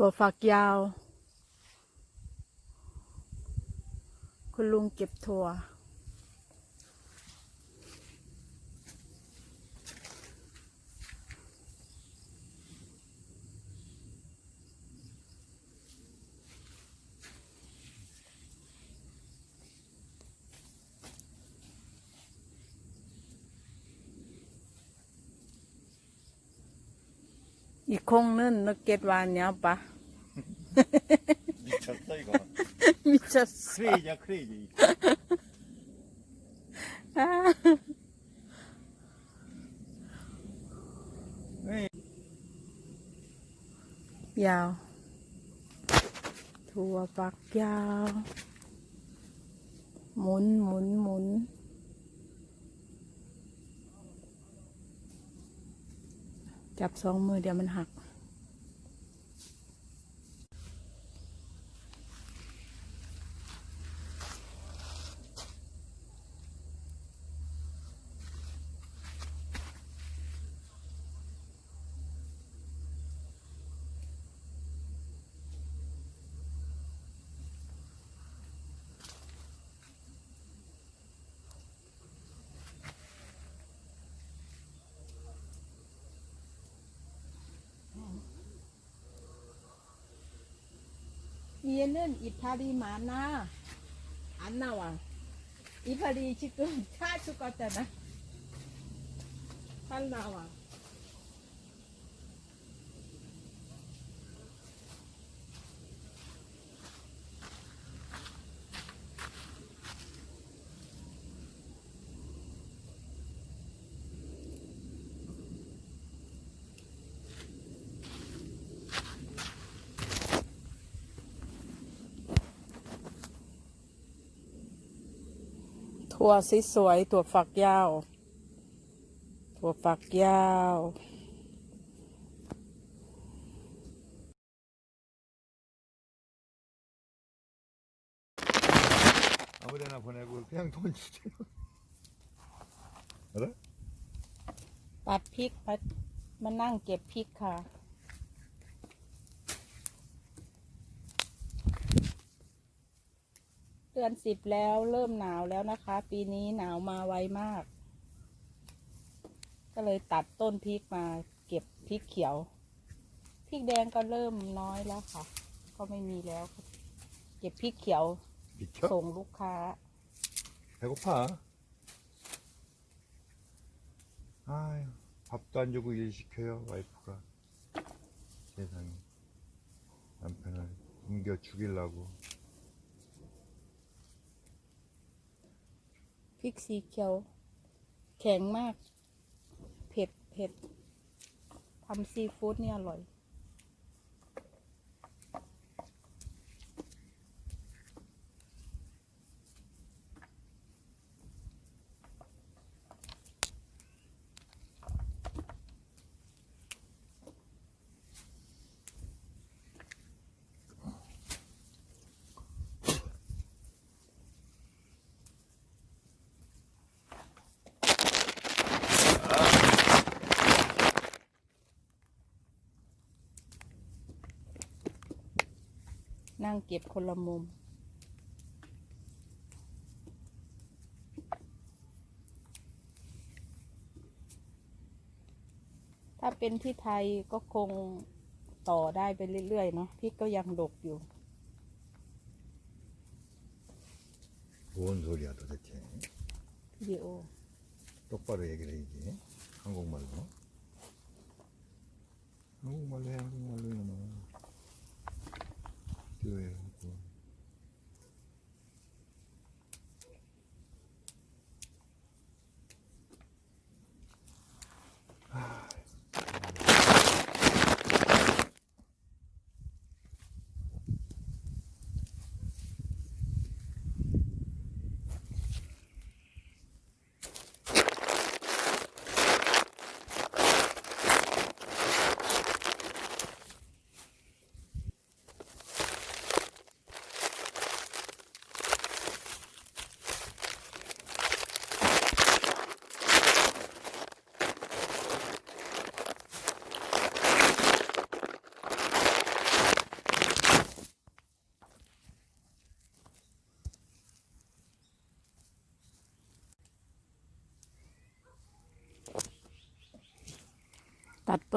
ถั่วฝักยาว คุณลุงเก็บถั่ว อีกคงนึ่นนึกเก็ตวานเนี้ยปะ 미쳤어 이거 มิจะส 크레이지야 크레이지 ยาว ถั่วฝักยาว ห จับสองมือเดี๋ยวมันหัก 얘는 이파리 많아. 안 나와. 이파리 지금 다 죽었잖아. 잘 나와. ถั่วสวยๆถั่วฝักยาว ถั่วฝักยาว 아무데나 보내고 그냥 돈 주세요 알아? ตัดพริกมามานั่งเก็บพริกค่ะ ดือนสิบแล้วเริ่มหนาวแล้วนะคะ ปีนี้หนาวมาไวมาก ก็เลยตัดต้นพริกมาเก็บพริกเขียว พริกแดงก็เริ่มน้อยแล้วค่ะ ก็ไม่มีแล้ว เก็บพริกเขียว 미쳐? ส่งลูกค้า 배고파 아유 밥도 안 주고 일 시켜요 와이프가 세상에 남편을 굶겨 죽이려고 ริกสีเขียว แข็งมาก เผ็ดเผ็ดทำซีฟู้ดเนี่ยอร่อย นั่งเก็บคนละมุม ถ้าเป็นที่ไทยก็คงต่อได้ไปเรื่อยๆเนาะพริกก็ยังดกอยู่ 뭔 소리야 도대체 วิดีโอ 똑바로 얘기를 해야지 한국말로 한국말로 해 한국말로 해 너. doing.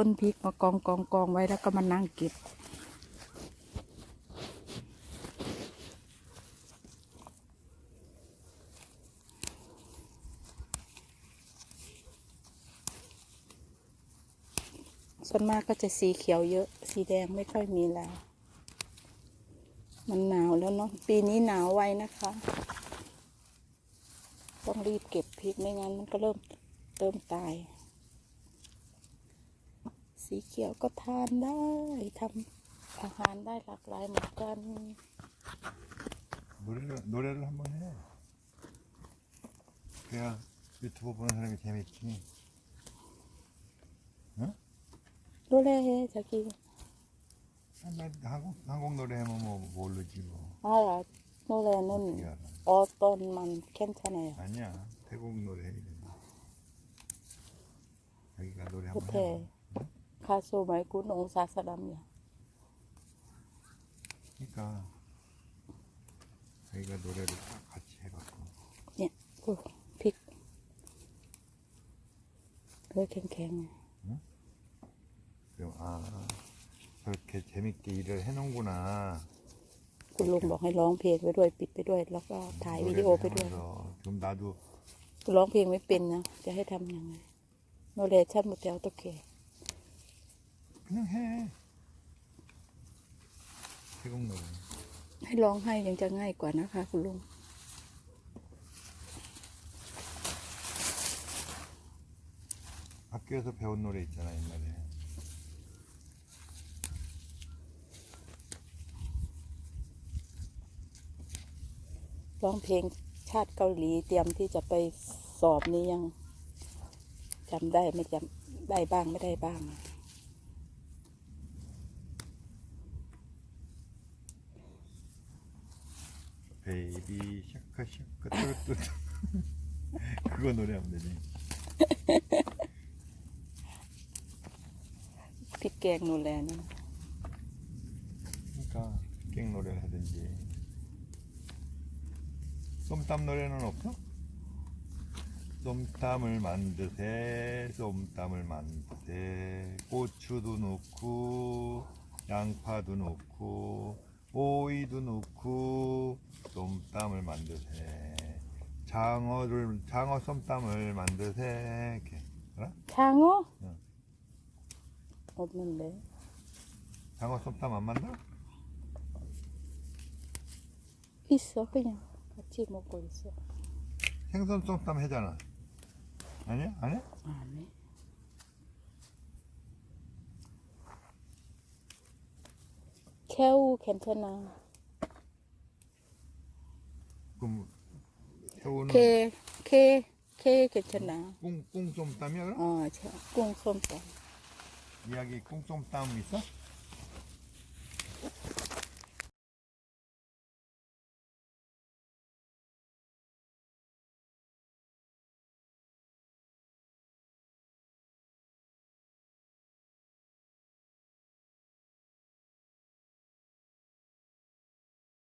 ต้นพริกมากองกองกองไว้แล้วก็มานั่งเก็บ ส่วนมากก็จะสีเขียวเยอะ สีแดงไม่ค่อยมีแล้ว มันหนาวแล้วเนาะ ปีนี้หนาวไวนะคะ ต้องรีบเก็บพริกไม่งั้นมันก็เริ่มเริ่มตาย สีเขียวก็ทานได้ทำอาหารได้หลากหลายเหมือนกัน 노래를 노래를 한번 해. 그래야 유튜브 보는 사람이 재밌지. รู้เลยจะกิน 아, 나 한국 한국 노래 하면 뭐 모르지 뭐. อ๋อเหรอรู้เลยนุ่น 어떻게 알아? อ๋อต้นมันเข้มชะไหน 아니야 태국 노래 해야 돼. 자기가 노래 พุท 한번 เท 해. คาซูไมกุนองศาสดัมเนี่ย 그러니까 자기가 노래를 딱 같이 해갖고 เนี่ยโอ้พริกเลือแข็ง 그럼 아 저렇게 재밌게 일을 해놓구나. ๆคุณลุงบอกให้ร้องเพลงไปด้วยปิดไปด้วย แล้วก็ถ่ายวิดีโอ 노래를 ไปด้วย 하면서 그럼 나도 ร้องเพลงไม่เป็นนะ จะให้ทำยังไงโนเลชั่นหมดแล้วโอเค 그 냥 해. 태국 노래. ให้ร้องให้ยังจะง่ายกว่านะคะ คุณลุง 학교에서 배운 노래 있잖아 옛날에.ร้องเพลงชาติเกาหลีเตรียมที่จะไปสอบนี้ยังจำได้ไม่จำได้บ้างไม่ได้บ้าง 베이비 샤카 샤카 뚜뚜 그거 노래하면 되네. 빅갱 노래는 그러니까 빅갱 노래를 하든지. 쏨땀 노래는 없어? 쏨땀을 만드세 쏨땀을 만드세. 고추도 넣고 양파도 넣고 오이도 넣고 쏨땀을 만드세 장어를 장어 쏨땀을 만드세 이렇게 알아? 장어? 응. 없는데. 장어 쏨땀 안 만나? 있어 그냥 같이 먹고 있어. 생선 쏨땀 해잖아 아니야? 아니야? 안 해? 겨우 괜찮아. 그럼 해오는 개, 개, 개 괜찮아. 꽁꽁 좀 따면 어, 저- 꽁, 솜, 이야기 꽁좀 땀 있어?